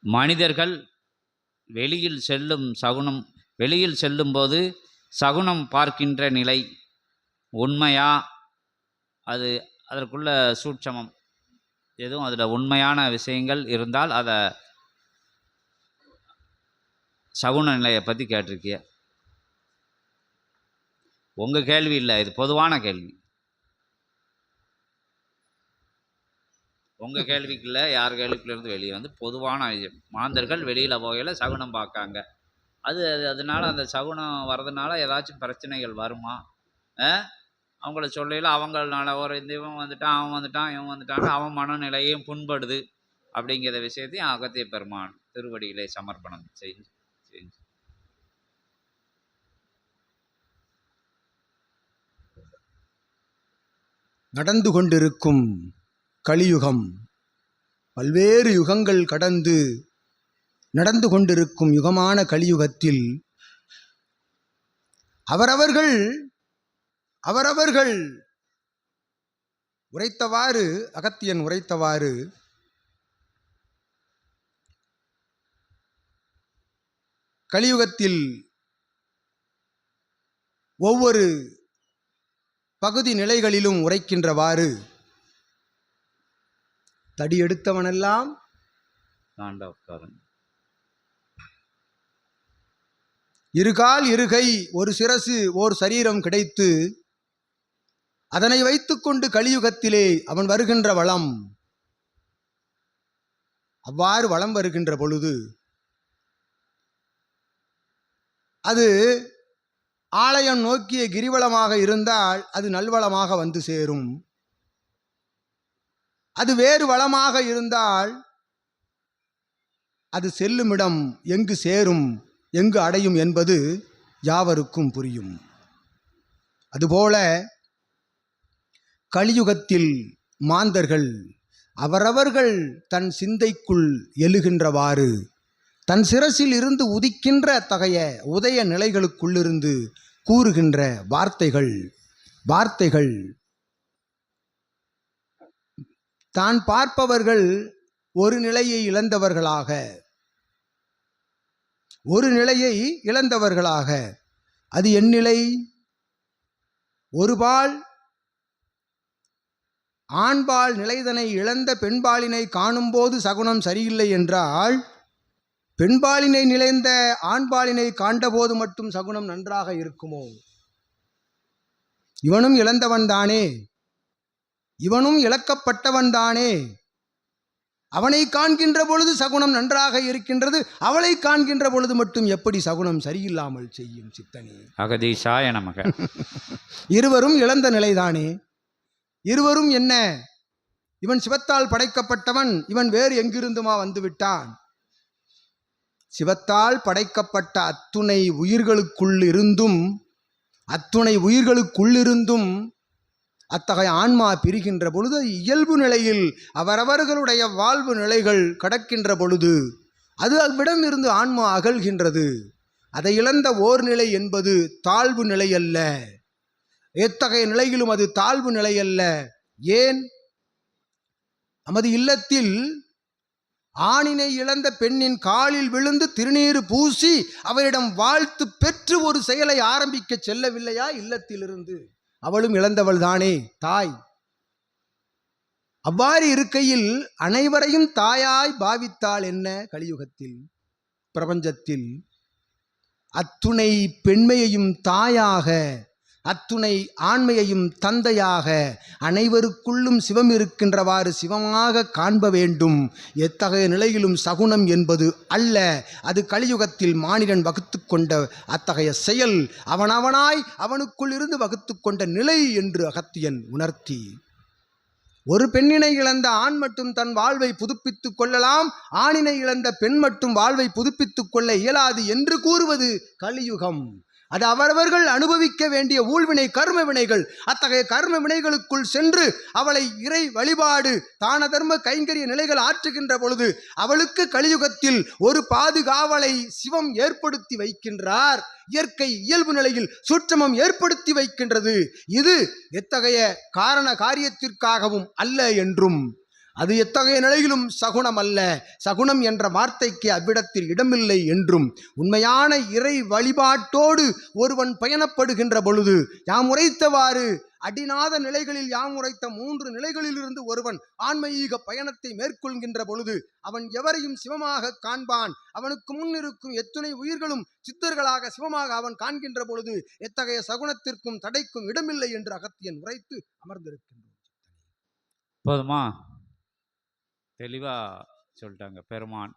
மனிதர்கள் வெளியில் செல்லும் சகுனம் வெளியில் செல்லும்போது சகுனம் பார்க்கின்ற நிலை உண்மையா? அது அதற்குள்ள சூட்சமம். எதுவும் அதில் உண்மையான விஷயங்கள் இருந்தால் அதை சகுன நிலையை பற்றி கேட்டிருக்கிய. உங்கள் கேள்வி இல்லை இது பொதுவான கேள்வி. உங்கள் கேள்விக்குள்ள யார் கேள்விக்குள்ளேருந்து வெளியே வந்து பொதுவான விஷயம் மாந்தர்கள் வெளியில் போகையில் சகுனம் பார்க்காங்க. அது அது அதனால அந்த சகுனம் வர்றதுனால ஏதாச்சும் பிரச்சனைகள் வருமா? அவங்கள சொல்லையில் அவங்களால ஒரு இந்த இவன் வந்துட்டான் அவன் வந்துட்டான் இவன் வந்துட்டான்னு அவன் மனநிலையும் புண்படுது அப்படிங்கிற விஷயத்தையும் அகத்திய பெருமான் திருவடியிலே சமர்ப்பணம் செஞ்சு செஞ்சு நடந்து கொண்டிருக்கும் கலியுகம். பல்வேறு யுகங்கள் கடந்து நடந்து கொண்டிருக்கும் யுகமான கலியுகத்தில் அவரவர்கள் அவரவர்கள் உரைத்தவாறு அகத்தியன் உரைத்தவாறு கலியுகத்தில் ஒவ்வொரு பகுதி நிலைகளிலும் உரைக்கின்றவாறு தடி எடுத்தவனெல்லாம் இருகால் இருகை ஒரு சிரசு ஓர் சரீரம் கிடைத்து அதனை வைத்துக்கொண்டு கலியுகத்திலே அவன் வருகின்ற வளம். அவ்வாறு வளம் வருகின்ற பொழுது அது ஆலயம் நோக்கிய கிரிவலமாக இருந்தால் அது நல்வளமாக வந்து சேரும். அது வேறு வளமாக இருந்தால் அது செல்லுமிடம் எங்கு சேரும் எங்கு அடையும் என்பது யாவருக்கும் புரியும். அதுபோல கலியுகத்தில் மாந்தர்கள் அவரவர்கள் தன் சிந்தைக்குள் எழுகின்றவாறு தன் சிரசில் இருந்து உதிக்கின்ற அத்தகைய உதய நிலைகளுக்குள்ளிருந்து கூறுகின்ற வார்த்தைகள் வார்த்தைகள் தான் பார்ப்பவர்கள் ஒரு நிலையை இழந்தவர்களாக. ஒரு நிலையை இழந்தவர்களாக. அது என் நிலை. ஒருபால் ஆண்பால் நிலைதனை இழந்த பெண்பாலினை காணும்போது சகுனம் சரியில்லை என்றால் பெண்பாலினை நிலைந்த ஆண்பாலினை காண்டபோது மட்டும் சகுனம் நன்றாக இருக்குமோ? இவனும் இழந்தவன்தானே. இவனும் இழக்கப்பட்டவன்தானே அவனை காண்கின்ற பொழுது சகுனம் நன்றாக இருக்கின்றது அவளை காண்கின்ற பொழுது மட்டும் எப்படி சகுனம் சரியில்லாமல் செய்யும் சித்தனே? அகதீஷாய நமக. இருவரும் இழந்த நிலைதானே? இருவரும் என்ன? இவன் சிவத்தால் படைக்கப்பட்டவன் இவன் வேறு எங்கிருந்துமா வந்து விட்டான் சிவத்தால் படைக்கப்பட்ட அத்துணை உயிர்களுக்குள் இருந்தும் அத்துணை உயிர்களுக்குள்ளிருந்தும் அத்தகைய ஆன்மா பிரிகின்ற பொழுது இயல்பு நிலையில் அவரவர்களுடைய வாழ்வு நிலைகள் கடக்கின்ற பொழுது அது அவ்விடம் இருந்து ஆன்மா அகல்கின்றது. அதை இழந்த ஓர் நிலை என்பது தாழ்வு நிலை அல்ல எத்தகைய நிலையிலும் அது தாழ்வு நிலை அல்ல ஏன்? நமது இல்லத்தில் ஆணினை இழந்த பெண்ணின் காலில் விழுந்து திருநீறு பூசி அவரிடம் வாழ்த்து பெற்று ஒரு செயலை ஆரம்பிக்க செல்லவில்லையா? இல்லத்திலிருந்து. அவளும் இழந்தவள் தானே தாய். அவ்வாறு இருக்கையில் அனைவரையும் தாயாய் பாவித்தாள் என்ன கலியுகத்தில் பிரபஞ்சத்தில்? அத்துணை பெண்மையையும் தாயாக அத்துணை ஆண்மையையும் தந்தையாக அனைவருக்குள்ளும் சிவம் இருக்கின்றவாறு சிவமாக காண்ப வேண்டும். எத்தகைய நிலையிலும் சகுனம் என்பது அல்ல. அது கலியுகத்தில் மானிடன் வகுத்து கொண்ட அத்தகைய செயல். அவனவனாய் அவனுக்குள் இருந்து வகுத்து கொண்ட நிலை என்று அகத்தியன் உணர்த்தி. ஒரு பெண்ணினை இழந்த ஆண் மட்டும் தன் வாழ்வை புதுப்பித்துக் கொள்ளலாம். ஆணினை இழந்த பெண் மட்டும் வாழ்வை புதுப்பித்துக் கொள்ள இயலாது என்று கூறுவது கலியுகம். அது அவரவர்கள் அனுபவிக்க வேண்டிய ஊழ்வினை கர்ம வினைகள் அத்தகைய கர்ம வினைகளுக்குள் சென்று அவளை இறை வழிபாடு தான தர்ம கைங்கரிய நிலைகள் ஆற்றுகின்ற பொழுது அவளுக்கு கலியுகத்தில் ஒரு பாதுகாவலை சிவம் ஏற்படுத்தி வைக்கின்றார். இயற்கை இயல்பு நிலையில் சூட்சமம் ஏற்படுத்தி வைக்கின்றது. இது எத்தகைய காரண காரியத்திற்காகவும் அல்ல என்றும். அது எத்தகைய நிலையிலும் சகுனம் அல்ல சகுனம் என்ற வார்த்தைக்கு அவ்விடத்தில் இடமில்லை என்றும் உண்மையான இறை வழிபாட்டோடு ஒருவன் பயணப்படுகின்ற பொழுது யாம் உரைத்தவாறு அடிநாத நிலைகளில் யாம் உரைத்த மூன்று நிலைகளிலிருந்து ஒருவன் ஆன்மீக பயணத்தை மேற்கொள்கின்ற பொழுது அவன் எவரையும் சிவமாக காண்பான். அவனுக்கு முன் இருக்கும் எத்துணை உயிர்களும் சித்தர்களாக சிவமாக அவன் காண்கின்ற பொழுது எத்தகைய சகுனத்திற்கும் தடைக்கும் இடமில்லை என்று அகத்தியன் உரைத்து அமர்ந்திருக்கின்றான். போதுமா? தெளிவாக சொல்லிட்டாங்க. பெருமான்